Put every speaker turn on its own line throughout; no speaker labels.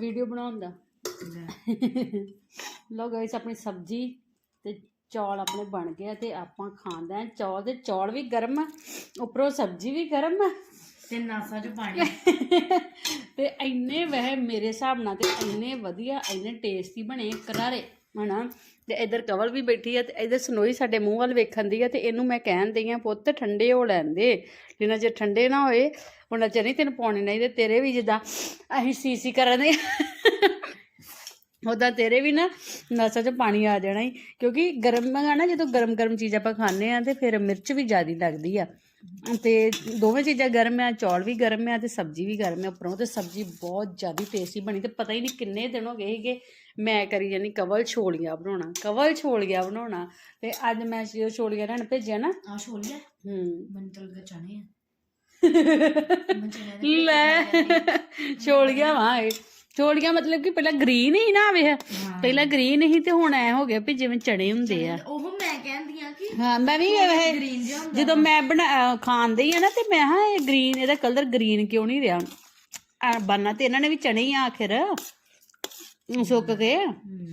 Video ਬਣਾਉਣ ਦਾ।
ਲੈ।
Guys ਆਪਣੀ ਸਬਜ਼ੀ ਤੇ ਚੌਲ ਆਪਣੇ ਬਣ ਗਏ ਤੇ ਆਪਾਂ ਖਾਂਦੇ ਆ। ਚੌਲ ਤੇ ਚੌਲ ਵੀ ਗਰਮ ਆ ਉੱਪਰੋਂ ਸਬਜ਼ੀ ਵੀ ਗਰਮ। ਆ
ਤੇ ਨਾਸਾ ਚ ਪਾਣੀ।
ਤੇ ਇੰਨੇ ਵਹਿ ਮੇਰੇ ਹਿਸਾਬ ਨਾਲ ਤੇ ਇੰਨੇ ਵਧੀਆ ਇੰਨੇ ਟੇਸਟੀ ਬਣੇ ਕਰਾਰੇ। ਹਨਾ? ਤੇ ਇਧਰ ਕਵਲ ਵੀ ਬੈਠੀ ਆ ਤੇ ਇਧਰ ਸਨੋਈ ਸਾਡੇ ਮੂੰਹ ਵੱਲ ਵੇਖਣ ਦੀ ਆ ਤੇ ਇਹਨੂੰ ਮੈਂ ਕਹਿਣ ਦਈ ਆ, ਪੁੱਤ, ਠੰਡੇ ਹੋ ਲੈਂਦੇ ਜਿੰਨਾ ਜੇ ਠੰਡੇ ਨਾ ਹੋਏ, ਉਹਨਾਂ ਚਿਰ ਨਹੀਂ ਤੈਨੂੰ ਪਾਉਣੇ ਨਹੀਂ ਤੇ ਤੇਰੇ ਵੀ ਜਿੱਦਾਂ ਅਸੀਂ ਸੀਸੀ ਕਰਨ ਦੇ ਉਹਦਾ ਤੇਰੇ ਵੀ ਨਾ ਨਸਾਂ 'ਚ ਪਾਣੀ ਆ ਜਾਣਾ ਹੀ ਕਿਉਂਕਿ ਗਰਮ ਆ ਨਾ, ਜਦੋਂ ਗਰਮ ਗਰਮ ਚੀਜ਼ ਆਪਾਂ ਖਾਂਦੇ ਆ ਤੇ ਫਿਰ ਮਿਰਚ ਵੀ ਜ਼ਿਆਦੀ ਲੱਗਦੀ ਆ। ਤੇ ਦੋਵੇਂ ਚੀਜ਼ਾਂ ਗਰਮ ਆ ਚੌਲ ਵੀ ਗਰਮ ਆ ਤੇ ਸਬਜ਼ੀ ਵੀ ਗਰਮ ਆ। ਉੱਪਰੋਂ ਤੇ ਸਬਜ਼ੀ ਬਹੁਤ ਜ਼ਿਆਦੀ ਟੇਸਟੀ ਬਣੀ ਤੇ ਪਤਾ ਹੀ ਨਹੀਂ ਕਿੰਨੇ ਦਿਨ ਹੋ ਗਏ ਸੀਗੇ ਮੈਂ ਕਰੀ ਜਾਨੀ ਕਵਲ ਛੋਲੀਆਂ ਬਣਾਉਣਾ ਕਵਲ ਛੋਲੀਆਂ ਬਣਾਉਣਾ ਤੇ ਅੱਜ ਮੈਂ ਜੋ ਛੋਲੀਆਂ ਰਹਿਣ ਭੇਜਿਆ ਨਾ
ਆ ਛੋਲੀਆ?
ਹੂੰ।
ਮਨ ਤਲ ਕੇ ਚਾਣੇ ਆ।
ਲੈ ਛੋਲੀਆਂ ਵਾ ਇਹ। ਛੋਲੀਆਂ ਮਤਲਬ ਕਿ ਪਹਿਲਾਂ ਗ੍ਰੀਨ ਹੀ ਨਾ ਆਵੇ। ਪਹਿਲਾਂ ਗ੍ਰੀਨ ਹੀ ਤੇ ਹੁਣ ਐ ਹੋ ਗਿਆ ਵੀ ਜਿਵੇਂ ਚਣੇ ਹੁੰਦੇ ਆ।
ਉਹ ਮੈਂ ਕਹਿੰਦੀ ਆ ਕਿ
ਹਾਂ ਮੈਂ ਵੀ ਇਹ ਜਦੋਂ ਮੈਂ ਬਣਾ ਖਾਂਦੀ ਆ ਨਾ ਤੇ ਮੈਂ ਹਾਂ ਇਹ ਗ੍ਰੀਨ ਇਹਦਾ ਕਲਰ ਗ੍ਰੀਨ ਕਿਉਂ ਨਹੀਂ ਰਿਹਾ? ਆ ਬੰਨਾ ਤੇ ਇਹਨਾਂ ਨੇ ਵੀ ਚਣੇ ਹੀ ਆ ਆਖਿਰ। ਸੁੱਕ ਗਏ।
ਹੂੰ।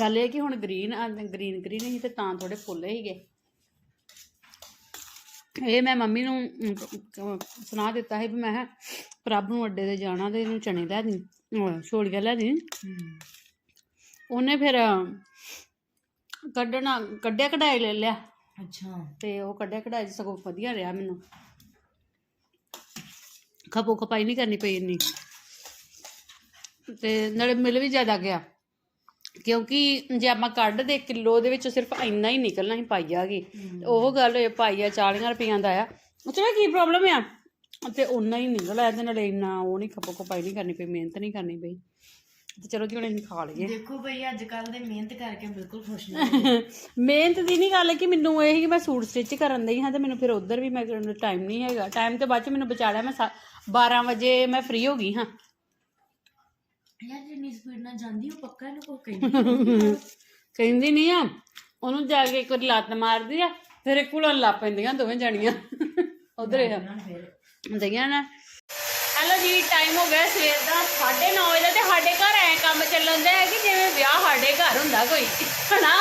ਗੱਲ ਇਹ ਕਿ ਹੁਣ ਗ੍ਰੀਨ ਗ੍ਰੀਨ ਗ੍ਰੀਨ ਹੀ ਤੇ ਤਾਂ ਥੋੜੇ ਫੁੱਲੇ ਹੀਗੇ ਇਹ ਮੈਂ ਮੰਮੀ ਨੂੰ ਸੁਣਾ ਦਿੱਤਾ ਸੀ ਵੀ ਮੈਂ ਪ੍ਰਭ ਨੂੰ ਅੱਡੇ ਤੇ ਜਾਣਾ ਤੇ ਇਹਨੂੰ ਚਣੇ ਲੈ ਦੀ। ਉਹ ਛੋਲੀਆਂ ਲੈ ਦੀ ਉਹਨੇ ਫਿਰ ਕੱਢਣਾ ਕੱਢਿਆ ਕਢਾਈ ਲੈ ਲਿਆ।
ਅੱਛਾ।
ਤੇ ਉਹ ਕੱਢਿਆ ਕਢਾਈ ਸਗੋਂ ਵਧੀਆ ਰਿਹਾ ਮੈਨੂੰ। ਖਪੋ ਖਪਾਈ ਨਹੀਂ ਕਰਨੀ ਪਈ ਇੰਨੀ। ਤੇ ਨਾਲੇ ਮਿਲ ਵੀ ਜ਼ਿਆਦਾ ਗਿਆ। ਕਿਉਂਕਿ ਜੇ ਆਪਾਂ ਕੱਢਦੇ ਕਿਲੋ ਦੇ ਵਿੱਚੋਂ ਸਿਰਫ ਇੰਨਾ ਹੀ ਨਿਕਲਣਾ ਸੀ ਪਾਈਆ ਕੀ। ਉਹ ਗੱਲ ਹੋਏ ਪਾਈਆ 40 ਰੁਪਈਆਂ ਦਾ ਆ। ਚਲੋ ਕੀ ਪ੍ਰੋਬਲਮ ਆ? ਤੇ ਉਨਾ ਹੀ ਨਿਕਲ ਆਇਆ ਤੇ ਨਾਲੇ ਇੰਨਾ ਉਹ ਨਹੀਂ ਖਪੋ ਖਪਾਈ ਨਹੀਂ ਕਰਨੀ ਪਈ ਮਿਹਨਤ ਨਹੀਂ ਕਰਨੀ ਪਈ। ਤੇ ਚਲੋ ਕਿ ਹੁਣ ਅਸੀਂ ਖਾ ਲਈਏ।
ਦੇਖੋ ਭਈ ਅੱਜ ਕੱਲ ਦੇ ਮਿਹਨਤ ਕਰਕੇ ਬਿਲਕੁਲ ਖੁਸ਼ ਨਹੀਂ
ਮਿਹਨਤ ਦੀ ਨਹੀਂ ਗੱਲ ਕਿ ਮੈਨੂੰ ਇਹ ਕਿ ਮੈਂ ਸੂਟ ਸਟਿਚ ਕਰਨ ਦਈ ਹਾਂ ਤੇ ਮੈਨੂੰ ਫਿਰ ਉਧਰ ਵੀ ਮੈਂ ਟਾਈਮ ਨਹੀਂ ਹੈਗਾ। ਟਾਈਮ ਤੇ ਬਾਅਦ ਚ ਮੈਨੂੰ ਬਚਾ ਲਿਆ ਮੈਂ ਸਾ- 12 ਵਜੇ ਮੈਂ ਫ੍ਰੀ ਹੋ ਗਈ ਹਾਂ।
ਯਾਰ ਜਿੰਨੀ ਸਪੀਡ ਨਾਲ ਜਾਂਦੀ ਉਹ ਪੱਕਾ ਇਹਨੂੰ ਕੋਈ ਕਹਿੰਦੀ
ਕਹਿੰਦੀ ਨਹੀਂ ਆ। ਉਹਨੂੰ ਜਾ ਕੇ ਇੱਕ ਵਾਰੀ ਲੱਤ ਮਾਰਦੀ ਆ ਫਿਰ ਇੱਕ ਭੁਲਣ ਲੱਗ ਪੈਂਦੀਆਂ ਦੋਵੇਂ ਜਾਣੀਆਂ। ਉਧਰ ਆ। ਦਈਆਂ ਨਾ। ਹੈਲੋ ਜੀ ਟਾਈਮ ਹੋ ਗਿਆ ਸਵੇਰ ਦਾ 9:30 ਵਜੇ ਤੇ ਸਾਡੇ ਘਰ ਐ ਕੰਮ ਚੱਲਣ ਦਾ ਹੈ ਕਿ ਜਿਵੇਂ ਵਿਆਹ ਸਾਡੇ ਘਰ ਹੁੰਦਾ ਕੋਈ, ਹਨਾ?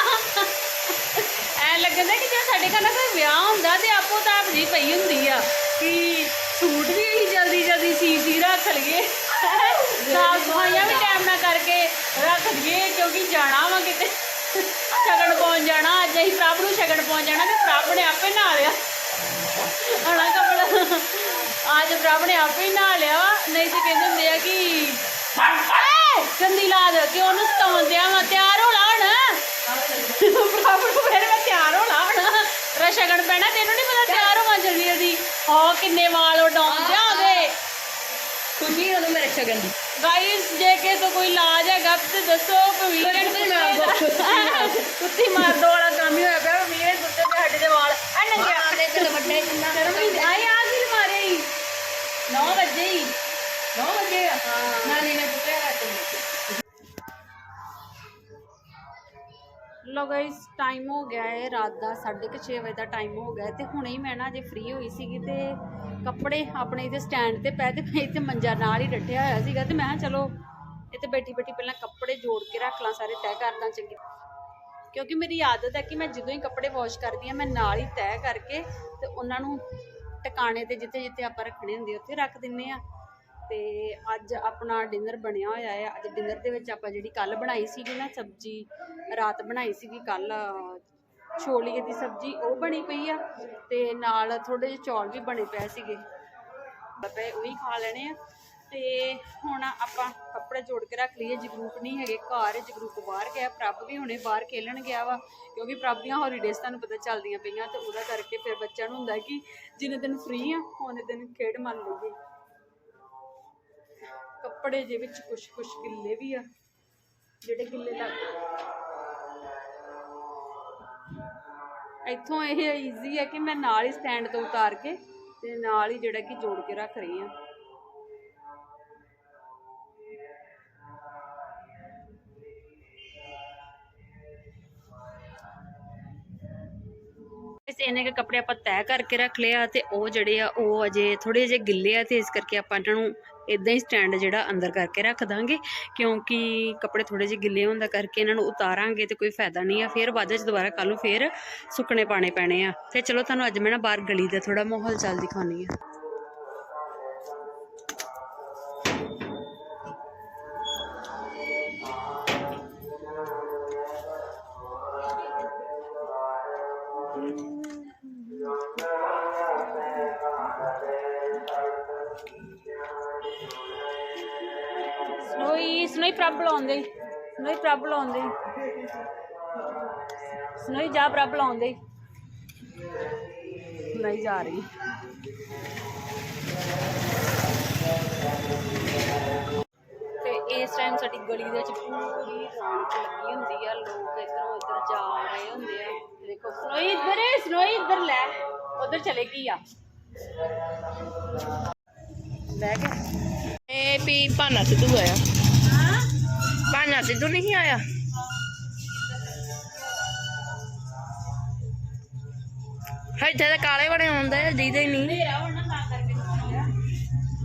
ਐ ਲੱਗਦਾ ਕਿ ਜੇ ਸਾਡੇ ਘਰ ਨਾ ਕੋਈ ਵਿਆਹ ਹੁੰਦਾ ਤੇ ਆਪੋ ਤਾਂ ਆਪ ਜੀ ਪਈ ਹੁੰਦੀ ਆ ਕਿ ਸੂਟ ਵੀ ਅਸੀਂ ਜਲਦੀ ਜਲਦੀ ਸੀ ਸੀ ਰੱਖ ਲਈਏ। ਸਾਫ਼ ਸਫਾਈਆਂ ਵੀ ਟਾਈਮ ਨਾਲ ਕਰਕੇ ਰੱਖ ਲਈਏ, ਕਿਉਂਕਿ ਜਾਣਾ ਵਾ ਕਿਤੇ। ਸ਼ਗਨ ਪਹੁੰਚ ਜਾਣਾ, ਅੱਜ ਅਸੀਂ ਪ੍ਰਭ ਨੂੰ ਸ਼ਗਨ ਪਹੁੰਚ ਜਾਣਾ ਤੇ ਪ੍ਰਭ ਨੇ ਆਪੇ ਨਹਾ ਲਿਆ। ਹਣਾ ਕਪੜਾ ਅੱਜ ਪ੍ਰਭ ਨੇ ਆਪੇ ਹੀ ਨਹਾ ਲਿਆ ਵਾ ਨਹੀਂ ਤੇ ਕਹਿੰਦੇ ਹੁੰਦੇ ਆ ਕਿ ਏ ਗੰਦੀ ਲਾਦ ਕਿ ਉਹਨੂੰ ਸਤਾਉਂਦੇ ਆ ਵਾ? ਤਿਆਰ ਹੋ ਲਾ ਹੁਣ। ਪ੍ਰਭ ਨੂੰ ਫਿਰ ਮੈਂ ਤਿਆਰ ਹੋ ਲਾ ਹੁਣ। ਰਾ ਸ਼ਗਨ ਪੈਣਾ ਤੈਨੂੰ ਨਹੀਂ ਪਤਾ ਤਿਆਰ ਹੋਵਾਂ ਜਲਦੀ ਜਲਦੀ ਹਾਂ ਕਿੰਨੇ ਵਾਲ ਉਡਾਉਂਦੇ ਆ ਉਹਦੇ
ਖੁਸ਼ੀ ਉਹਨੂੰ ਮੇਰੇ ਸ਼ਗਨ ਦੀ।
ਗਾਇਸ ਜੇ ਕਿ ਤੋਂ ਕੋਈ ਇਲਾਜ ਹੈਗਾ ਤੇ ਦੱਸੋ ਵੀਕਐਂਡ ਤੇ ਕੁੱਤੀ ਮਾਰ ਦੋ ਵਾਲਾ ਕੰਮ ਹੀ ਹੋਇਆ ਪਿਆ ਵੀਕਐਂਡ ਕੁੱਤੇ ਤੇ ਸਾਡੇ ਦੇ ਵਾਲ ਐ ਨੰਗਿਆ
ਆਦੇ ਤੇ ਵੱਡੇ ਕਿੰਨਾ
ਸ਼ਰਮ ਨਹੀਂ ਆਈ ਆ ਕੀ ਮਾਰੇ ਹੀ 9 ਵਜੇ ਹੀ 9 ਵਜੇ ਆ
ਨਾਨੀ ਨੇ ਪੁੱਤਿਆ ਰੱਖ
ਲੋ ਗਾਇਸ ਟਾਈਮ ਹੋ ਗਿਆ ਹੈ, ਰਾਤ ਦਾ 6:30 ਵਜੇ ਦਾ ਟਾਈਮ ਹੋ ਗਿਆ ਤੇ ਹੁਣੇ ਹੀ ਮੈਂ ਨਾ ਜੇ ਫ੍ਰੀ ਹੋਈ ਸੀਗੀ ਤੇ ਕੱਪੜੇ ਆਪਣੇ ਇੱਥੇ ਸਟੈਂਡ ਤੇ ਪਏ ਤੇ ਮੈਂ ਇੱਥੇ ਮੰਜਾ ਨਾਲ ਹੀ ਰੱਟਿਆ ਹੋਇਆ ਸੀਗਾ ਤੇ ਮੈਂ ਚਲੋ ਇੱਥੇ ਬੈਠੀ ਬੈਠੀ ਪਹਿਲਾਂ ਕੱਪੜੇ ਜੋੜ ਕੇ ਰੱਖ ਲਾਂ, ਸਾਰੇ ਤੈਅ ਕਰਦਾ ਚੰਗੀ ਕਿਉਂਕਿ ਮੇਰੀ ਆਦਤ ਹੈ ਕਿ ਮੈਂ ਜਦੋਂ ਹੀ ਕੱਪੜੇ ਵਾਸ਼ ਕਰਦੀ ਹਾਂ, ਮੈਂ ਨਾਲ ਹੀ ਤੈਅ ਕਰਕੇ ਤੇ ਉਹਨਾਂ ਨੂੰ ਟਿਕਾਣੇ ਤੇ ਜਿੱਥੇ ਜਿੱਥੇ ਆਪਾਂ ਰੱਖਣੇ ਹੁੰਦੇ ਉੱਥੇ ਰੱਖ ਦਿੰਨੇ ਆ। ਤੇ ਅੱਜ ਆਪਣਾ ਡਿਨਰ ਬਣਿਆ ਹੋਇਆ ਹੈ। ਅੱਜ ਡਿਨਰ ਦੇ ਵਿੱਚ ਆਪਾਂ ਜਿਹੜੀ ਕੱਲ ਬਣਾਈ ਸੀਗੀ ਨਾ ਸਬਜੀ, ਰਾਤ ਬਣਾਈ ਸੀਗੀ ਕੱਲ ਛੋਲੀਏ ਦੀ ਸਬਜੀ, ਉਹ ਬਣੀ ਪਈ ਆ ਤੇ ਨਾਲ ਥੋੜੇ ਜਿਹੇ ਚੌਲ ਵੀ ਬਣੇ ਪਏ ਸੀਗੇ। ਪਏ ਉਹੀ ਖਾ ਲੈਣੇ ਆ। ਤੇ ਹੁਣ ਆਪਾਂ ਕੱਪੜੇ ਜੋੜ ਕੇ ਰੱਖ ਲਈਏ। ਜਗਰੂਪ ਨਹੀਂ ਹੈਗੇ ਘਰ, ਜਗਰੂਪ ਬਾਹਰ ਗਿਆ। ਪ੍ਰਭ ਵੀ ਹੁਣੇ ਬਾਹਰ ਖੇਲਣ ਗਿਆ ਵਾ, ਕਿਉਂਕਿ ਪ੍ਰਭ ਦੀਆਂ ਹੌਲੀਡੇਜ਼ ਤੁਹਾਨੂੰ ਪਤਾ ਚੱਲਦੀਆਂ ਪਈਆਂ ਤੇ ਉਹਦਾ ਕਰਕੇ ਫਿਰ ਬੱਚਿਆਂ ਨੂੰ ਹੁੰਦਾ ਕਿ ਜਿੰਨੇ ਦਿਨ ਫ੍ਰੀ ਆ, ਉਹਨੇ ਦਿਨ ਖੇਡ ਮੰਨ ਲਈਏ। ਕੱਪੜੇ ਦੇ ਵਿੱਚ ਕੁਛ ਕੁਛ ਗਿੱਲੇ ਵੀ ਆ, ਜਿਹੜੇ ਗਿੱਲੇ ਲੱਗ ਇੱਥੋਂ ਇਹ ਈਜ਼ੀ ਹੈ ਕਿ ਮੈਂ ਨਾਲ ਹੀ ਸਟੈਂਡ ਤੋਂ ਉਤਾਰ ਕੇ ਤੇ ਨਾਲ ਹੀ ਜਿਹੜਾ ਕਿ ਜੋੜ ਕੇ ਰੱਖ ਰਹੀ ਹਾਂ। ਇਸ ਇਹਨੇ ਕੇ ਕੱਪੜੇ ਆਪਾਂ ਤੈਅ ਕਰਕੇ ਰੱਖ ਲਿਆ ਤੇ ਉਹ ਜਿਹੜੇ ਆ, ਉਹ ਅਜੇ ਥੋੜੇ ਜਿਹੇ ਗਿੱਲੇ ਆ ਤੇ ਇਸ ਕਰਕੇ ਆਪਾਂ ਇਹਨਾਂ ਨੂੰ ਇਦਾਂ ਹੀ ਸਟੈਂਡ ਜਿਹੜਾ ਅੰਦਰ ਕਰਕੇ ਰੱਖ ਦਾਂਗੇ, ਕਿਉਂਕਿ ਕੱਪੜੇ ਥੋੜੇ ਜਿਹੇ ਗਿੱਲੇ ਹੁੰਦਾ ਕਰਕੇ ਇਹਨਾਂ ਨੂੰ ਉਤਾਰਾਂਗੇ ਤੇ ਕੋਈ ਫਾਇਦਾ ਨਹੀਂ ਆ, ਫਿਰ ਬਾਅਦ ਵਿੱਚ ਦੁਬਾਰਾ ਕੱਲ ਨੂੰ ਫਿਰ ਸੁੱਕਣੇ ਪਾਣੇ ਪੈਣੇ ਆ। ਤੇ ਚਲੋ ਤੁਹਾਨੂੰ ਅੱਜ ਮੈਂ ਨਾ ਬਾਹਰ ਗਲੀ ਦਾ ਥੋੜਾ ਮਾਹੌਲ ਚੱਲ ਦਿਖਾਉਣੀ ਆ ਸਨੋਈ ਸਨੋਈ ਪ੍ਰਭ ਬੁਲਾਉਂਦੇ। ਸਨੋਈ ਪ੍ਰਭ ਬੁਲਾਉਂਦੇ। ਸਨੋਈ ਜਾ ਪ੍ਰਭ ਬੁਲਾਉਂਦੇ। ਨਹੀਂ ਜਾ ਰਹੀ। ਤੇ ਇਸ ਟਾਈਮ ਸਾਡੀ ਗਲੀ ਦੇ ਵਿੱਚ ਪੂਰੀ ਰੌਣਕ ਲੱਗੀ ਹੁੰਦੀ ਆ। ਲੋਕ ਇਧਰੋਂ ਉਧਰ ਜਾ ਰਹੇ ਹੁੰਦੇ ਆ। ਦੇਖੋ ਸਨੋਈ ਇੱਧਰ ਹੈ ਸਨੋਈ ਇੱਧਰ ਲੈ। ਉਧਰ ਚਲੇ ਗਈ ਆ। ਲੈ ਕੇ
ਇਹ ਵੀ ਭਾਨਾ ਸਿੱਧੂ ਆਇਆ। ਭਾਨਾ ਸਿੱਧੂ ਨਹੀਂ ਆਇਆ? ਇੱਥੇ ਤਾਂ ਕਾਲੇ ਬਣੇ ਹੁੰਦੇ ਆ ਦੀਦੇ ਹੀ ਨਹੀਂ।
ਹਨੇਰਾ ਹੁਣ ਤਾਂ ਕਰਕੇ ਦਿਖਾਉਂਦੇ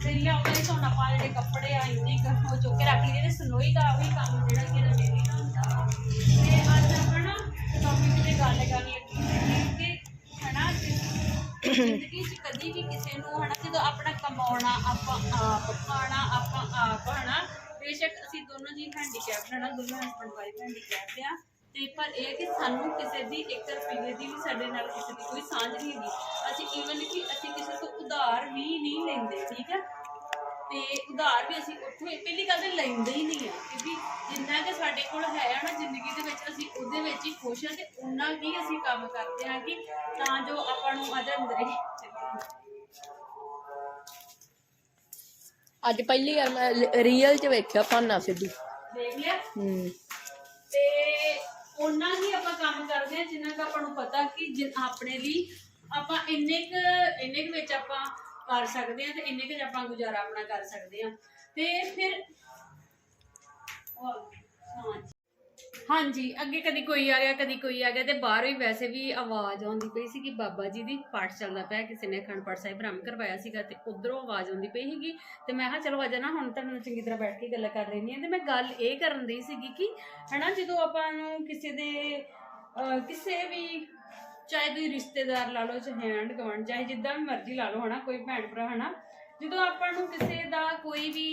ਤੇ ਲਿਆਉਂਦੇ ਸੋਨਾ ਪਾ ਜਿਹੜੇ ਕੱਪੜੇ ਆ, ਇੰਨੇ ਕੁ ਚੁੱਕ ਕੇ ਰੱਖ ਲਈਏ ਤੇ ਸਨੋਈ ਦਾ ਵੀ ਕੰਮ ਜਿਹੜਾ ਕਿ ਇਹਦਾ ਡੇਲੀ ਦਾ ਹੁੰਦਾ। ਤੇ ਅੱਜ ਆਪਾਂ ਨਾ ਟੌਪਿਕ ਤੇ ਗੱਲ ਕਰਨੀ ਹੈ ਕਿ ਹਨਾ ਜ਼ਿੰਦਗੀ 'ਚ ਕਦੀ ਵੀ ਕਿਸੇ ਨੂੰ ਹਨਾ, ਜਦੋਂ ਆਪਣਾ ਕਮਾਉਣਾ ਆਪਾਂ ਆਪ, ਖਾਣਾ ਆਪਾਂ ਆਪ, ਹਨਾ ਬੇਸ਼ੱਕ ਅਸੀਂ ਦੋਨੋਂ ਜੀ ਹੈਂਡੀਕੈਪ ਹਨਾ ਦੋਨੋਂ ਹਸਬੰਡ ਵਾਈਫ ਹੈਂਡੀਕੈਪ ਆ ਤੇ ਪਰ ਇਹ ਕਿ ਸਾਨੂੰ ਕਿਸੇ ਦੀ 1 ਰੁਪਈਏ ਦੀ ਵੀ ਸਾਡੇ ਨਾਲ ਕਿਸੇ ਦੀ ਕੋਈ ਸਾਂਝ ਨਹੀਂ ਹੈਗੀ। ਅਸੀਂ ਈਵਨ ਕਿ ਅਸੀਂ ਕਿਸੇ ਤੋਂ ਉਧਾਰ ਵੀ ਨਹੀਂ ਲੈਂਦੇ, ਠੀਕ ਹੈ? ਤੇ ਉਧਾਰ ਵੀ ਅਸੀਂ ਉੱਥੋਂ ਪਹਿਲੀ ਗੱਲ ਤੇ ਲੈਂਦੇ ਹੀ ਨਹੀਂ ਆ ਕਿਉਂਕਿ ਜਿੰਨਾ ਕਿ ਸਾਡੇ ਕੋਲ ਹੈ ਨਾ ਜ਼ਿੰਦਗੀ ਦੇ ਵਿੱਚ, ਅਸੀਂ ਉਹਦੇ ਵਿੱਚ ਹੀ ਖੁਸ਼ ਹਾਂ ਤੇ ਉਹਨਾਂ ਹੀ ਅਸੀਂ ਕੰਮ ਕਰਦੇ ਹਾਂ ਕਿ ਤਾਂ ਜੋ ਆਪਾਂ ਨੂੰ ਅਜਾ ਅੰਦਰੇ
ਅੱਜ ਪਹਿਲੀ ਵਾਰ ਮੈਂ ਰੀਅਲ 'ਚ ਵੇਖਿਆ ਭਾਨਾ ਸਿੱਧੂ।
ਦੇਖ ਲਿਆ
ਹੂੰ।
ਤੇ ਉਹਨਾਂ ਹੀ ਆਪਾਂ ਕੰਮ ਕਰਦੇ ਹਾਂ ਜਿੰਨਾ ਕੁ ਆਪਾਂ ਨੂੰ ਪਤਾ ਕਿ ਜਿ- ਆਪਣੇ ਲਈ ਆਪਾਂ ਇੰਨੇ ਕੁ ਇੰਨੇ ਕੁ ਵਿੱਚ ਆਪਾਂ ਕਰ ਸਕਦੇ ਹਾਂ ਤੇ ਇੰਨੇ ਕੁ 'ਚ ਆਪਾਂ ਗੁਜ਼ਾਰਾ ਆਪਣਾ ਕਰ ਸਕਦੇ ਹਾਂ। ਤੇ ਫਿਰ ਹਾਂ ਹਾਂਜੀ ਅੱਗੇ ਕਦੀ ਕੋਈ ਆ ਗਿਆ ਕਦੀ ਕੋਈ ਆ ਗਿਆ ਤੇ ਬਾਹਰੋਂ ਹੀ ਵੈਸੇ ਵੀ ਆਵਾਜ਼ ਆਉਂਦੀ ਪਈ ਸੀ ਕਿ ਬਾਬਾ ਜੀ ਦੀ ਪਾਠ ਚੱਲਦਾ ਪਿਆ ਕਿਸੇ ਨੇ ਅਖੰਡ ਪਾਠ ਸਾਹਿਬ ਬ੍ਰਹਮ ਕਰਵਾਇਆ ਸੀਗਾ ਤੇ ਉਧਰੋਂ ਆਵਾਜ਼ ਆਉਂਦੀ ਪਈ ਸੀਗੀ ਤੇ ਮੈਂ ਕਿਹਾ ਚਲੋ ਅੱਜ ਨਾ ਹੁਣ ਤੁਹਾਡੇ ਨਾਲ ਚੰਗੀ ਤਰ੍ਹਾਂ ਬੈਠ ਕੇ ਗੱਲਾਂ ਕਰ ਲੈਣੀ ਆ ਤੇ ਮੈਂ ਗੱਲ ਇਹ ਕਰਨ ਦੀ ਸੀਗੀ ਕਿ ਹਨਾ ਜਦੋਂ ਆਪਾਂ ਨੂੰ ਕਿਸੇ ਦੇ ਅਹ, ਕਿਸੇ ਵੀ ਚਾਹੇ ਤੁਸੀਂ ਰਿਸ਼ਤੇਦਾਰ ਲਾ ਲਓ ਚਾਹੇ ਹੈਂਡ ਗੁਆਂਢ ਚਾਹੇ ਜਿੱਦਾਂ ਵੀ ਮਰਜ਼ੀ ਲਾ ਲਓ ਹਨਾ ਕੋਈ ਭੈਣ ਭਰਾ ਹਨਾ ਜਦੋਂ ਆਪਾਂ ਨੂੰ ਕਿਸੇ ਦਾ ਕੋਈ ਵੀ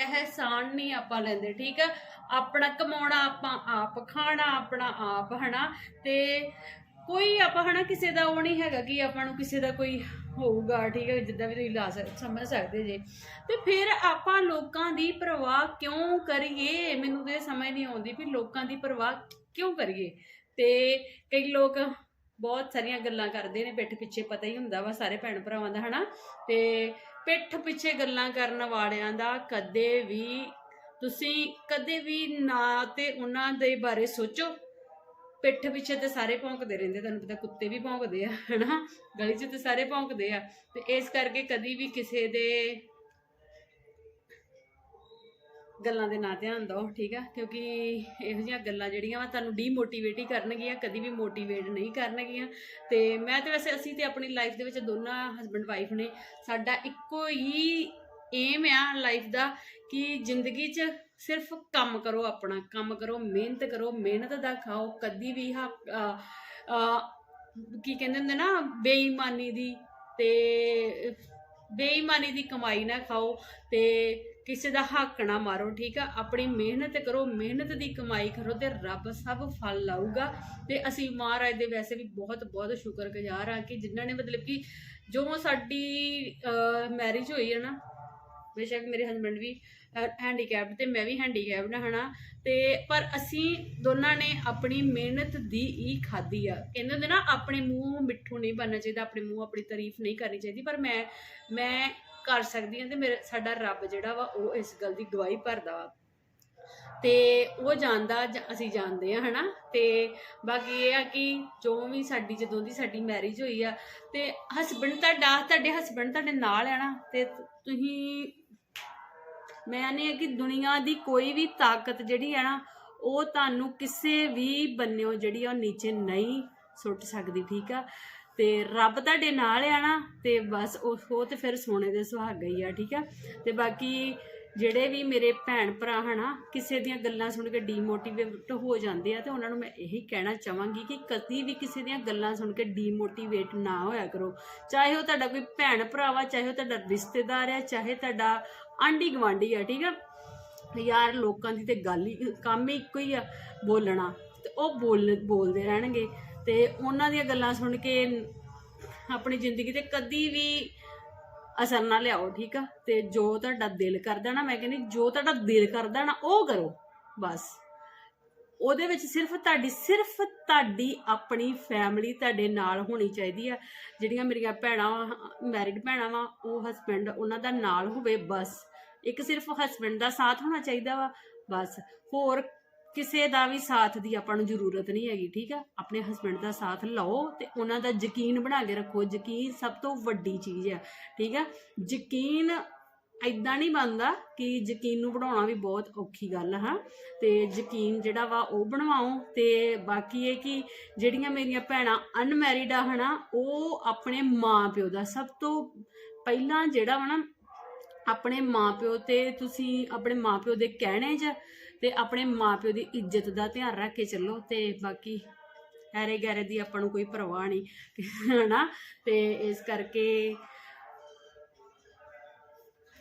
ਅਹਿਸਾਨ ਨਹੀਂ ਆਪਾਂ ਲੈਂਦੇ ਠੀਕ ਆ ਆਪਣਾ ਕਮਾਉਣਾ ਆਪਾਂ ਆਪ, ਖਾਣਾ ਆਪਣਾ ਆਪ, ਹਨਾ? ਤੇ ਕੋਈ ਆਪਾਂ, ਹਨਾ, ਕਿਸੇ ਦਾ ਉਹ ਨਹੀਂ ਹੈਗਾ ਕਿ ਆਪਾਂ ਨੂੰ ਕਿਸੇ ਦਾ ਕੋਈ ਹੋਊਗਾ, ਠੀਕ ਹੈ, ਜਿੱਦਾਂ ਵੀ ਤੁਸੀਂ ਲਾ ਸਕ, ਸਮਝ ਸਕਦੇ ਜੇ। ਤੇ ਫਿਰ ਆਪਾਂ ਲੋਕਾਂ ਦੀ ਪਰਵਾਹ ਕਿਉਂ ਕਰੀਏ? ਮੈਨੂੰ ਤੇ ਸਮਝ ਨਹੀਂ ਆਉਂਦੀ ਵੀ ਲੋਕਾਂ ਦੀ ਪਰਵਾਹ ਕਿਉਂ ਕਰੀਏ? ਤੇ ਕਈ ਲੋਕ ਬਹੁਤ ਸਾਰੀਆਂ ਗੱਲਾਂ ਕਰਦੇ ਨੇ, ਪਿੱਠ ਪਿੱਛੇ ਪਤਾ ਹੀ ਹੁੰਦਾ ਵਾ ਸਾਰੇ ਭੈਣ ਭਰਾਵਾਂ ਦਾ, ਹਨਾ? ਤੇ ਪਿੱਠ ਪਿੱਛੇ ਗੱਲਾਂ ਕਰਨ ਵਾਲਿਆਂ ਦਾ ਕਦੇ ਵੀ ਤੁਸੀਂ ਕਦੇ ਵੀ ਨਾ ਤੇ ਉਹਨਾਂ ਦੇ ਬਾਰੇ ਸੋਚੋ। ਪਿੱਠ ਪਿੱਛੇ ਤੇ ਸਾਰੇ ਭੌਂਕਦੇ ਰਹਿੰਦੇ, ਤੁਹਾਨੂੰ ਪਤਾ ਕੁੱਤੇ ਵੀ ਭੌਂਕਦੇ ਆ, ਹਨਾ? ਗਲੀ 'ਚ ਤੇ ਸਾਰੇ ਭੌਂਕਦੇ ਆ। ਤੇ ਇਸ ਕਰਕੇ ਕਦੀ ਵੀ ਕਿਸੇ ਦੇ ਗੱਲਾਂ ਦੇ ਨਾ ਧਿਆਨ ਦਿਓ, ਠੀਕ ਆ? ਕਿਉਂਕਿ ਇਹੋ ਜਿਹੀਆਂ ਗੱਲਾਂ ਜਿਹੜੀਆਂ ਵਾ ਤੁਹਾਨੂੰ ਡੀਮੋਟੀਵੇਟ ਹੀ ਕਰਨਗੀਆਂ, ਕਦੀ ਵੀ ਮੋਟੀਵੇਟ ਨਹੀਂ ਕਰਨਗੀਆਂ। ਤੇ ਮੈਂ ਤੇ ਵੈਸੇ ਅਸੀਂ ਤੇ ਆਪਣੀ ਲਾਈਫ ਦੇ ਵਿੱਚ ਦੋਨਾਂ ਹਸਬੰਡ ਵਾਈਫ ਨੇ, ਸਾਡਾ ਇੱਕੋ ਹੀ ਏਮ ਆ ਲਾਈਫ ਦਾ ਕਿ ਜ਼ਿੰਦਗੀ 'ਚ ਸਿਰਫ ਕੰਮ ਕਰੋ ਆਪਣਾ, ਕੰਮ ਕਰੋ, ਮਿਹਨਤ ਕਰੋ, ਮਿਹਨਤ ਦਾ ਖਾਓ, ਕਦੀ ਵੀ ਹਾ ਕੀ ਕਹਿੰਦੇ ਹੁੰਦੇ ਨਾ, ਬੇਈਮਾਨੀ ਦੀ ਤੇ ਬੇਈਮਾਨੀ ਦੀ ਕਮਾਈ ਨਾ ਖਾਓ ਤੇ ਕਿਸੇ ਦਾ ਹੱਕ ਨਾ ਮਾਰੋ, ਠੀਕ ਆ? ਆਪਣੀ ਮਿਹਨਤ ਕਰੋ, ਮਿਹਨਤ ਦੀ ਕਮਾਈ ਕਰੋ ਤੇ ਰੱਬ ਸਭ ਫਲ ਲਾਊਗਾ। ਤੇ ਅਸੀਂ ਮਹਾਰਾਜ ਦੇ ਵੈਸੇ ਵੀ ਬਹੁਤ ਬਹੁਤ ਸ਼ੁਕਰਗੁਜ਼ਾਰ ਆ ਕਿ ਜਿਨ੍ਹਾਂ ਨੇ ਮਤਲਬ ਕਿ ਜੋ ਸਾਡੀ ਮੈਰਿਜ ਹੋਈ ਹੈ ਨਾ ਬੇਸ਼ੱਕ ਮੇਰੇ ਹਸਬੰਡ ਵੀ ਹੈਂਡੀਕੈਪਡ ਤੇ ਮੈਂ ਵੀ ਹੈਂਡੀਕੈਪਡ ਹਨਾ? ਤੇ ਪਰ ਅਸੀਂ ਦੋਨਾਂ ਨੇ ਆਪਣੀ ਮਿਹਨਤ ਦੀ ਹੀ ਖਾਦੀ ਆ। ਕਹਿੰਦੇ ਹੁੰਦੇ ਨਾ, ਆਪਣੇ ਮੂੰਹ ਮਿੱਠੂ ਨਹੀਂ ਬਣਨਾ ਚਾਹੀਦਾ, ਆਪਣੇ ਮੂੰਹ ਆਪਣੀ ਤਾਰੀਫ ਨਹੀਂ ਕਰਨੀ ਚਾਹੀਦੀ, ਪਰ ਮੈਂ ਮੈਂ ਕਰ ਸਕਦੀ ਹਾਂ ਤੇ ਮੇਰਾ, ਸਾਡਾ ਰੱਬ ਜਿਹੜਾ ਵਾ, ਉਹ ਇਸ ਗੱਲ ਦੀ ਗਵਾਹੀ ਭਰਦਾ ਵਾ। ਤੇ ਉਹ ਜਾਣਦਾ ਅਸੀਂ ਜਾਣਦੇ ਆ ਹਨਾ? ਤੇ ਬਾਕੀ ਇਹ ਆ ਕਿ ਜੋ ਵੀ ਸਾਡੀ, ਜਦੋਂ ਦੀ ਸਾਡੀ ਮੈਰਿਜ ਹੋਈ ਆ, ਤੇ ਹਸਬੰਡ ਤੁਹਾਡਾ, ਤੁਹਾਡੇ ਹਸਬੰਡ ਤੁਹਾਡੇ ਨਾਲ ਆ ਨਾ? ਤੇ ਤੁਸੀਂ ਮੈਂ ਨਹੀਂ ਆ ਕਿ ਦੁਨੀਆ ਦੀ ਕੋਈ ਵੀ ਤਾਕਤ ਜਿਹੜੀ ਹੈ ਨਾ, ਉਹ ਤੁਹਾਨੂੰ ਕਿਸੇ ਵੀ ਬੰਨਿਓ ਜਿਹੜੀ ਆ ਉਹ ਨੀਚੇ ਨਹੀਂ ਸੁੱਟ ਸਕਦੀ, ਠੀਕ ਆ? ਤੇ ਰੱਬ ਤੁਹਾਡੇ ਨਾਲ ਆ ਨਾ, ਤੇ ਬਸ ਉਹ ਉਹ ਤੇ ਫਿਰ ਸੋਨੇ ਦੇ ਸੁਹਾਗਾ ਹੀ ਆ, ਠੀਕ ਆ? ਤੇ ਬਾਕੀ ਜਿਹੜੇ ਵੀ ਮੇਰੇ ਭੈਣ ਭਰਾ ਹਨਾ, ਕਿਸੇ ਦੀਆਂ ਗੱਲਾਂ ਸੁਣ ਕੇ ਡੀਮੋਟੀਵੇਟ ਹੋ ਜਾਂਦੇ ਆ, ਤੇ ਉਹਨਾਂ ਨੂੰ ਮੈਂ ਇਹੀ ਕਹਿਣਾ ਚਾਹਾਂਗੀ ਕਿ ਕਦੀ ਵੀ ਕਿਸੇ ਦੀਆਂ ਗੱਲਾਂ ਸੁਣ ਕੇ ਡੀਮੋਟੀਵੇਟ ਨਾ ਹੋਇਆ ਕਰੋ। ਚਾਹੇ ਉਹ ਤੁਹਾਡਾ ਕੋਈ ਭੈਣ ਭਰਾ ਵਾ, ਚਾਹੇ ਉਹ ਤੁਹਾਡਾ ਰਿਸ਼ਤੇਦਾਰ ਆ, ਚਾਹੇ ਤੁਹਾਡਾ ਆਂਢੀ ਗੁਆਂਢੀ ਆ, ਠੀਕ ਆ? ਯਾਰ ਲੋਕਾਂ ਦੀ ਤੇ ਗੱਲ ਹੀ, ਕੰਮ ਹੀ ਇੱਕੋ ਹੀ ਆ ਬੋਲਣਾ। ਤੇ ਉਹ ਬੋਲ, ਬੋਲਦੇ ਰਹਿਣਗੇ। ਤੇ ਉਹਨਾਂ ਦੀਆਂ ਗੱਲਾਂ ਸੁਣ ਕੇ ਆਪਣੀ ਜ਼ਿੰਦਗੀ ਤੇ ਕਦੀ ਵੀ ਅਸਰ ਨਾ ਲਿਆਓ, ਠੀਕ ਆ? ਤੇ ਜੋ ਤੁਹਾਡਾ ਦਿਲ ਕਰਦਾ ਨਾ, ਮੈਂ ਕਹਿੰਦੀ, ਜੋ ਤੁਹਾਡਾ ਦਿਲ ਕਰਦਾ ਨਾ, ਉਹ ਕਰੋ, ਬਸ। ਉਹਦੇ ਵਿੱਚ ਸਿਰਫ ਤੁਹਾਡੀ ਸਿਰਫ ਤੁਹਾਡੀ ਆਪਣੀ ਫੈਮਿਲੀ ਤੁਹਾਡੇ ਨਾਲ ਹੋਣੀ ਚਾਹੀਦੀ ਆ। ਜਿਹੜੀਆਂ ਮੇਰੀਆਂ ਭੈਣਾਂ ਮੈਰਿਡ ਭੈਣਾਂ ਵਾ, ਉਹ ਹਸਬੰਡ ਉਹਨਾਂ ਦਾ ਨਾਲ ਹੋਵੇ, ਬਸ। ਇੱਕ ਸਿਰਫ ਹਸਬੰਡ ਦਾ ਸਾਥ ਹੋਣਾ ਚਾਹੀਦਾ ਵਾ, ਬਸ। ਹੋਰ ਕਿਸੇ ਦਾ ਵੀ ਸਾਥ ਦੀ ਆਪਾਂ ਨੂੰ ਜ਼ਰੂਰਤ ਨਹੀਂ ਹੈਗੀ, ਠੀਕ ਆ? ਆਪਣੇ ਹਸਬੰਡ ਦਾ ਸਾਥ ਲਓ ਤੇ ਉਹਨਾਂ ਦਾ ਯਕੀਨ ਬਣਾ ਕੇ ਰੱਖੋ। ਯਕੀਨ ਸਭ ਤੋਂ ਵੱਡੀ ਚੀਜ਼ ਆ, ਠੀਕ ਆ? ਯਕੀਨ ਐਦਾਂ ਨਹੀਂ ਬਣਦਾ ਕਿ ਯਕੀਨ ਨੂੰ ਬਣਾਉਣਾ ਵੀ ਬਹੁਤ ਔਖੀ ਗੱਲ ਹੈ ਹਾਂ। ਤੇ ਯਕੀਨ ਜਿਹੜਾ ਵਾ ਉਹ ਬਣਵਾਓ ਤੇ ਬਾਕੀ ਇਹ ਕਿ ਜਿਹੜੀਆਂ ਮੇਰੀਆਂ ਭੈਣਾਂ ਅਨਮੈਰਿਡ ਆ, ਹਨਾ, ਉਹ ਆਪਣੇ ਮਾਪਿਓ ਦਾ ਸਭ ਤੋਂ ਪਹਿਲਾਂ ਜਿਹੜਾ ਵਾ ਨਾ, ਆਪਣੇ ਮਾਪਿਓ ਤੇ ਤੁਸੀਂ ਆਪਣੇ ਮਾਪਿਓ ਦੇ ਕਹਿਣੇ 'ਚ ਤੇ ਆਪਣੇ ਮਾਪਿਓ ਦੀ ਇੱਜ਼ਤ ਦਾ ਧਿਆਨ ਰੱਖ ਕੇ ਚੱਲੋ ਤੇ ਬਾਕੀ ਐਰੇ ਗੈਰੇ ਦੀ ਆਪਾਂ ਨੂੰ ਕੋਈ ਪਰਵਾਹ ਨਹੀਂ, ਹਨਾ। ਤੇ ਇਸ ਕਰਕੇ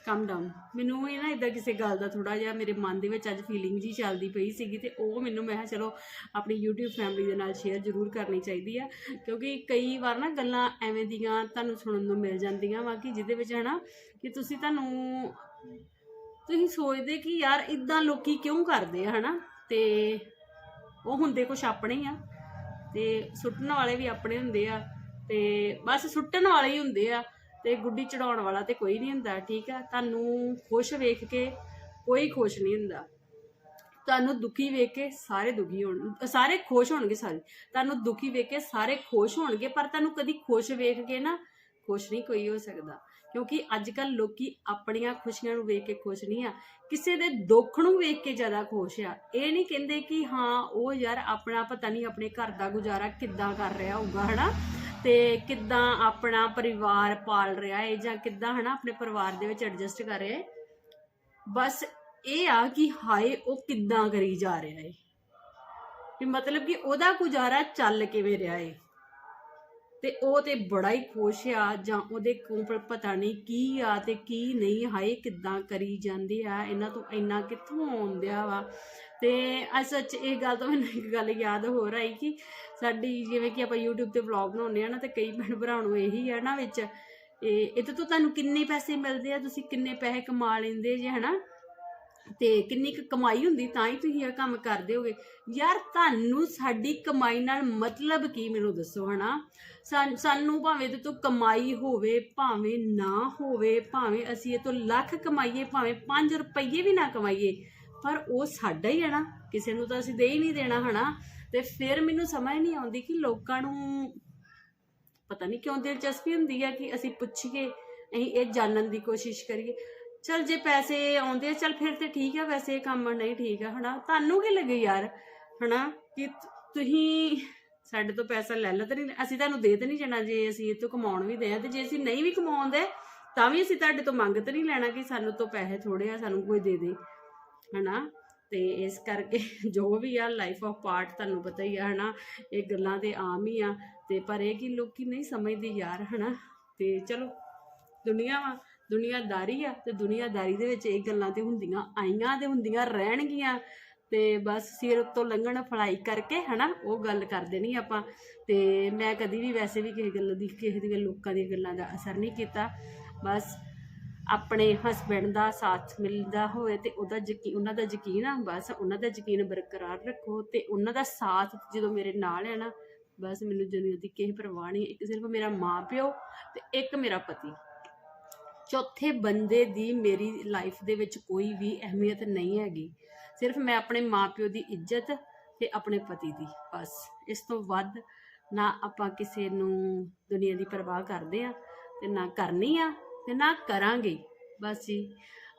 ਕਮ ਡਾਊਨ ਮੈਨੂੰ ਇਹ ਨਾ ਇਦਾਂ ਕਿਸੇ ਗੱਲ ਦਾ ਥੋੜਾ ਜਿਹਾ ਮੇਰੇ ਮਨ ਦੇ ਵਿੱਚ ਅੱਜ ਫੀਲਿੰਗ ਜੀ ਚੱਲਦੀ ਪਈ ਸੀਗੀ ਤੇ ਉਹ ਮੈਨੂੰ ਮੈਂ ਕਿਹਾ ਚਲੋ ਆਪਣੀ YouTube ਫੈਮਿਲੀ ਦੇ ਨਾਲ ਸ਼ੇਅਰ ਜ਼ਰੂਰ ਕਰਨੀ ਚਾਹੀਦੀ ਆ, ਕਿਉਂਕਿ ਕਈ ਵਾਰ ਨਾ ਗੱਲਾਂ ਐਵੇਂ ਦੀਆਂ ਤੁਹਾਨੂੰ ਸੁਣਨ ਨੂੰ ਮਿਲ ਜਾਂਦੀਆਂ ਵਾ ਕਿ ਜਿਹਦੇ ਵਿੱਚ ਹਨਾ ਕਿ ਤੁਸੀਂ ਤੁਹਾਨੂੰ, ਤੁਸੀਂ ਸੋਚਦੇ ਕਿ ਯਾਰ ਇਦਾਂ ਲੋਕੀ ਕਿਉਂ ਕਰਦੇ ਆ ਹਨਾ? ਤੇ ਉਹ ਹੁੰਦੇ ਕੁਛ ਆਪਣੇ ਹੀ ਆ, ਤੇ ਸੁੱਟਣ ਵਾਲੇ ਵੀ ਆਪਣੇ ਹੁੰਦੇ ਆ, ਤੇ ਬਸ ਸੁੱਟਣ ਵਾਲੇ ਹੀ ਹੁੰਦੇ ਆ। ਤੇ ਗੁੱਡੀ ਚੜਾਉਣ ਵਾਲਾ ਤੇ ਕੋਈ ਨਹੀਂ ਹੁੰਦਾ, ਠੀਕ ਆ? ਤੁਹਾਨੂੰ ਖੁਸ਼ ਵੇਖ ਕੇ ਕੋਈ ਖੁਸ਼ ਨਹੀਂ ਹੁੰਦਾ। ਤੁਹਾਨੂੰ ਦੁਖੀ ਵੇਖ ਕੇ ਸਾਰੇ ਦੁਖੀ ਹੋਣ, ਸਾਰੇ ਖੁਸ਼ ਹੋਣਗੇ ਸਾਰੇ। ਤੁਹਾਨੂੰ ਦੁਖੀ ਵੇਖ ਕੇ ਸਾਰੇ ਖੁਸ਼ ਹੋਣਗੇ, ਪਰ ਤੁਹਾਨੂੰ ਕਦੀ ਖੁਸ਼ ਵੇਖ ਕੇ ਨਾ ਖੁਸ਼ ਨਹੀਂ ਕੋਈ ਹੋ ਸਕਦਾ। ਕਿਉਂਕਿ ਅੱਜ ਕੱਲ ਲੋਕੀ ਆਪਣੀਆਂ ਖੁਸ਼ੀਆਂ ਨੂੰ ਵੇਖ ਕੇ ਖੁਸ਼ ਨਹੀਂ ਆ। ਕਿਸੇ ਦੇ ਦੁੱਖ ਨੂੰ ਵੇਖ ਕੇ ਜ਼ਿਆਦਾ ਖੁਸ਼ ਆ। ਇਹ ਨਹੀਂ ਕਹਿੰਦੇ ਕਿ ਹਾਂ, ਉਹ ਯਾਰ ਆਪਣਾ ਪਤਾ ਨਹੀਂ ਆਪਣੇ ਘਰ ਦਾ ਗੁਜ਼ਾਰਾ ਕਿੱਦਾਂ ਕਰ ਰਿਹਾ ਹੋਊਗਾ, ਹਨਾ? ਤੇ ਕਿੱਦਾਂ ਆਪਣਾ ਪਰਿਵਾਰ ਪਾਲ ਰਿਹਾ ਹੈ ਜਾਂ ਕਿੱਦਾਂ ਹਨਾ ਆਪਣੇ ਪਰਿਵਾਰ ਦੇ ਵਿੱਚ ਐਡਜਸਟ ਕਰ ਰਿਹਾ ਹੈ ਬਸ ਇਹ ਆ ਕਿ ਹਾਏ, ਉਹ ਕਿੱਦਾਂ ਕਰੀ ਜਾ ਰਿਹਾ ਹੈ ਵੀ ਮਤਲਬ ਕਿ ਉਹਦਾ ਗੁਜ਼ਾਰਾ ਚੱਲ ਕਿਵੇਂ ਰਿਹਾ ਹੈ ਤੇ ਉਹ ਤੇ ਬੜਾ ਹੀ ਖੁਸ਼ ਆ ਜਾਂ ਉਹਦੇ ਕੋਲ ਪਤਾ ਨਹੀਂ ਕੀ ਆ ਤੇ ਕੀ ਨਹੀਂ, ਹਾਏ ਕਿੱਦਾਂ ਕਰੀ ਜਾਂਦੇ ਆ, ਇਹਨਾਂ ਤੋਂ ਇੰਨਾ ਕਿੱਥੋਂ ਆਉਂਦਿਆ ਵਾ। ਤੇ ਅੱਜ ਸੱਚ ਇਹ ਗੱਲ ਤੋਂ ਮੈਨੂੰ ਇੱਕ ਗੱਲ ਯਾਦ ਹੋ ਰਹੀ ਕਿ ਸਾਡੀ ਜਿਵੇਂ ਕਿ ਆਪਾਂ YouTube ਤੇ ਵਲੌਗ ਬਣਾਉਂਦੇ ਆ ਨਾ, ਤੇ ਕਈ ਭੈਣ ਭਰਾਵਾਂ ਨੂੰ ਇਹੀ ਆ ਨਾ ਵਿੱਚ, ਇਹ ਇਹ ਤੋਂ ਤੁਹਾਨੂੰ ਕਿੰਨੇ ਪੈਸੇ ਮਿਲਦੇ ਆ, ਤੁਸੀਂ ਕਿੰਨੇ ਪੈਸੇ ਕਮਾ ਲੈਂਦੇ ਜੇ, ਹਨਾ? ਤੇ ਕਿੰਨੀ ਕੁ ਕਮਾਈ ਹੁੰਦੀ, ਤਾਂ ਹੀ ਤੁਸੀਂ ਇਹ ਕੰਮ ਕਰਦੇ ਹੋਗੇ। ਯਾਰ ਤੁਹਾਨੂੰ ਸਾਡੀ ਕਮਾਈ ਨਾਲ ਮਤਲਬ ਕੀ ਮੈਨੂੰ ਦੱਸੋ, ਹਨਾ? ਸਾਨ- ਸਾਨੂੰ ਭਾਵੇਂ ਤੇ ਤੋਂ ਕਮਾਈ ਹੋਵੇ, ਭਾਵੇਂ ਨਾ ਹੋਵੇ, ਭਾਵੇਂ ਅਸੀਂ ਇਹ ਤੋਂ ਲੱਖ ਕਮਾਈਏ, ਭਾਵੇਂ 5 ਰੁਪਈਏ ਵੀ ਨਾ ਕਮਾਈਏ, ਪਰ ਉਹ ਸਾਡਾ ਹੀ ਹੈ ਨਾ, ਕਿਸੇ ਨੂੰ ਤਾਂ ਅਸੀਂ ਦੇ ਹੀ ਨਹੀਂ ਦੇਣਾ ਹਨਾ। ਤੇ ਫਿਰ ਮੈਨੂੰ ਸਮਝ ਨਹੀਂ ਆਉਂਦੀ ਕਿ ਲੋਕਾਂ ਨੂੰ ਪਤਾ ਨਹੀਂ ਕਿਉਂ ਦਿਲਚਸਪੀ ਹੁੰਦੀ ਆ ਕਿ ਅਸੀਂ ਪੁੱਛੀਏ, ਅਸੀਂ ਇਹ ਜਾਣਨ ਦੀ ਕੋਸ਼ਿਸ਼ ਕਰੀਏ। ਚਲ ਜੇ ਪੈਸੇ ਆਉਂਦੇ ਆ, ਚਲ ਫਿਰ ਤੇ ਠੀਕ ਆ, ਵੈਸੇ ਇਹ ਕੰਮ ਨਹੀਂ ਠੀਕ ਆ ਹਨਾ। ਤੁਹਾਨੂੰ ਕੀ ਲੱਗੇ ਯਾਰ, ਹਨਾ, ਕਿ ਤੁਸੀਂ ਸਾਡੇ ਤੋਂ ਪੈਸਾ ਲੈ ਲੈ ਤੇ ਨਹੀਂ, ਅਸੀਂ ਤੁਹਾਨੂੰ ਦੇ ਤੇ ਨਹੀਂ ਜਾਣਾ, ਜੇ ਅਸੀਂ ਇਹ ਤੋਂ ਕਮਾਉਣ ਵੀ ਦੇ ਆ ਤੇ ਜੇ ਅਸੀਂ ਨਹੀਂ ਵੀ ਕਮਾਉਂਦੇ, ਤਾਂ ਵੀ ਅਸੀਂ ਤੁਹਾਡੇ ਤੋਂ ਮੰਗ ਤੇ ਨਹੀਂ ਲੈਣਾ ਕਿ ਸਾਨੂੰ ਤੋਂ ਪੈਸੇ ਥੋੜੇ ਆ, ਸਾਨੂੰ ਕੋਈ ਦੇ ਦੇ, ਹਨਾ? ਤੇ ਇਸ ਕਰਕੇ ਜੋ ਵੀ ਆ ਲਾਈਫ ਆਫ ਪਾਰਟ ਤੁਹਾਨੂੰ ਪਤਾ ਹੀ ਆ, ਹਨਾ? ਇਹ ਗੱਲਾਂ ਤੇ ਆਮ ਹੀ ਆ, ਤੇ ਪਰ ਇਹ ਕਿ ਲੋਕੀ ਨਹੀਂ ਸਮਝਦੇ ਯਾਰ, ਹਨਾ? ਤੇ ਚਲੋ, ਦੁਨੀਆ ਵਾ, ਦੁਨੀਆਦਾਰੀ ਆ, ਤੇ ਦੁਨੀਆਦਾਰੀ ਦੇ ਵਿੱਚ ਇਹ ਗੱਲਾਂ ਤੇ ਹੁੰਦੀਆਂ ਆਈਆਂ ਤੇ ਹੁੰਦੀਆਂ ਰਹਿਣਗੀਆਂ। ਤੇ ਬਸ ਸਿਰ ਉੱਤੋਂ ਲੰਘਣ ਫਲਾਈ ਕਰਕੇ, ਹਨਾ, ਉਹ ਗੱਲ ਕਰ ਦੇਣੀ ਆਪਾਂ। ਤੇ ਮੈਂ ਕਦੀ ਵੀ ਵੈਸੇ ਵੀ ਕਿਸੇ ਗੱਲ ਦੀ, ਕਿਸੇ ਦੀ ਲੋਕਾਂ ਦੀਆਂ ਗੱਲਾਂ ਦਾ ਅਸਰ ਨਹੀਂ ਕੀਤਾ। ਬਸ ਆਪਣੇ ਹਸਬੰਡ ਦਾ ਸਾਥ ਮਿਲਦਾ ਹੋਵੇ ਤੇ ਉਹਦਾ ਯਕੀਨ ਉਹਨਾਂ ਦਾ ਯਕੀਨ ਆ, ਬਸ ਉਹਨਾਂ ਦਾ ਯਕੀਨ ਬਰਕਰਾਰ ਰੱਖੋ ਤੇ ਉਹਨਾਂ ਦਾ ਸਾਥ ਜਦੋਂ ਮੇਰੇ ਨਾਲ ਹੈ ਨਾ, ਬਸ ਮੈਨੂੰ ਦੁਨੀਆ ਦੀ ਕਿਸੇ ਪਰਵਾਹ ਨਹੀਂ, ਇੱਕ ਸਿਰਫ ਮੇਰਾ ਮਾਂ ਪਿਓ ਤੇ ਇੱਕ ਮੇਰਾ ਪਤੀ। ਚੌਥੇ ਬੰਦੇ ਦੀ ਮੇਰੀ ਲਾਈਫ ਦੇ ਵਿੱਚ ਕੋਈ ਵੀ ਅਹਿਮੀਅਤ ਨਹੀਂ ਹੈਗੀ। ਸਿਰਫ ਮੈਂ ਆਪਣੇ ਮਾਪਿਓ ਦੀ ਇੱਜ਼ਤ ਤੇ ਆਪਣੇ ਪਤੀ ਦੀ, ਬਸ। ਇਸ ਤੋਂ ਵੱਧ ਨਾ ਆਪਾਂ ਕਿਸੇ ਨੂੰ ਦੁਨੀਆ ਦੀ ਪਰਵਾਹ ਕਰਦੇ ਆ ਤੇ ਨਾ ਕਰਨੀ ਆ ਤੇ ਨਾ ਕਰਾਂਗੇ। ਬਸ ਜੀ,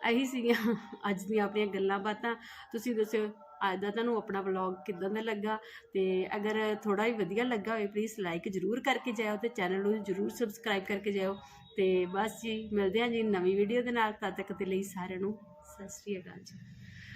ਇਹੀ ਸੀਗੀਆਂ ਅੱਜ ਦੀਆਂ ਆਪਣੀਆਂ ਗੱਲਾਂ ਬਾਤਾਂ। ਤੁਸੀਂ ਦੱਸਿਓ ਅੱਜ ਦਾ ਤੁਹਾਨੂੰ ਆਪਣਾ ਵਲੌਗ ਕਿਦਾਂ ਦਾ ਲੱਗਾ? ਤੇ ਅਗਰ ਥੋੜਾ ਵੀ ਵਧੀਆ ਲੱਗਾ ਹੋਵੇ ਪਲੀਜ਼ ਲਾਈਕ ਜਰੂਰ ਕਰਕੇ ਜਾਇਓ ਤੇ ਚੈਨਲ ਨੂੰ ਜਰੂਰ ਸਬਸਕ੍ਰਾਈਬ ਕਰਕੇ ਜਾਇਓ। ਤੇ ਬਸ ਜੀ, ਮਿਲਦੇ ਹਾਂ ਜੀ ਨਵੀਂ ਵੀਡੀਓ ਦੇ ਨਾਲ। ਤਦ ਤੱਕ ਦੇ ਲਈ ਸਾਰਿਆਂ ਨੂੰ ਸਤਿ ਸ਼੍ਰੀ ਅਕਾਲ ਜੀ।